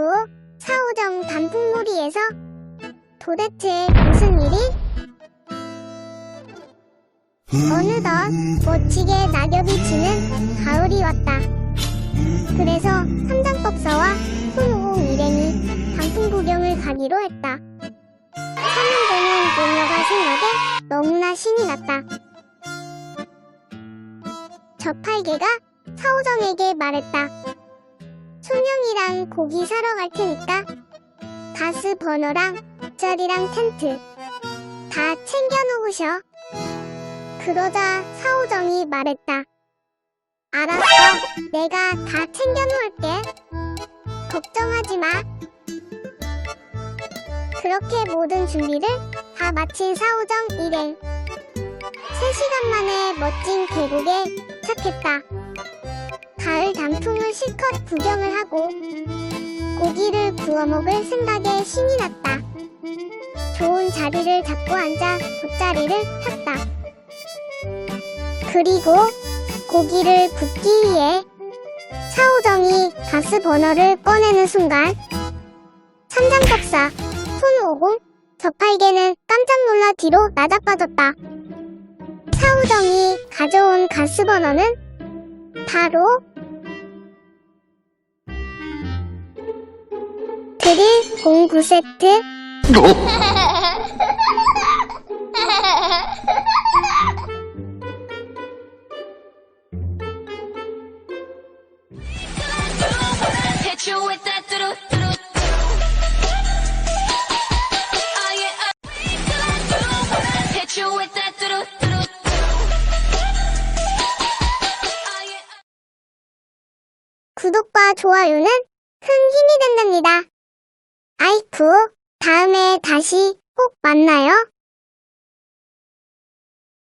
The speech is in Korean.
아이쿠, 사오정 단풍놀이에서 도대체 무슨 일이? 어느덧 멋지게 낙엽이 지는 가을이 왔다. 그래서 삼장법사와 손오공 일행이 단풍 구경을 가기로 했다. 삼형제는 모녀가 생각에 너무나 신이 났다. 저팔계가 사오정에게 말했다. 소명이랑 고기 사러 갈 테니까 가스 버너랑 돗자리랑 텐트 다 챙겨 놓으셔. 그러자 사오정이 말했다. 알았어. 내가 다 챙겨 놓을게. 걱정하지 마. 그렇게 모든 준비를 다 마친 사오정 일행. 3시간 만에 멋진 계곡에 도착했다. 단풍을 실컷 구경을 하고 고기를 구워 먹을 생각에 신이 났다. 좋은 자리를 잡고 앉아 돗자리를 폈다. 그리고 고기를 굽기 위해 사오정이 가스 버너를 꺼내는 순간 삼장법사 손오공 저팔계는 깜짝 놀라 뒤로 나자빠졌다. 사오정이 가져온 가스 버너는 바로 doo. Oh yeah. 구독과 좋아요는 큰 힘이 된답니다. 아이쿠, 다음에 다시 꼭 만나요.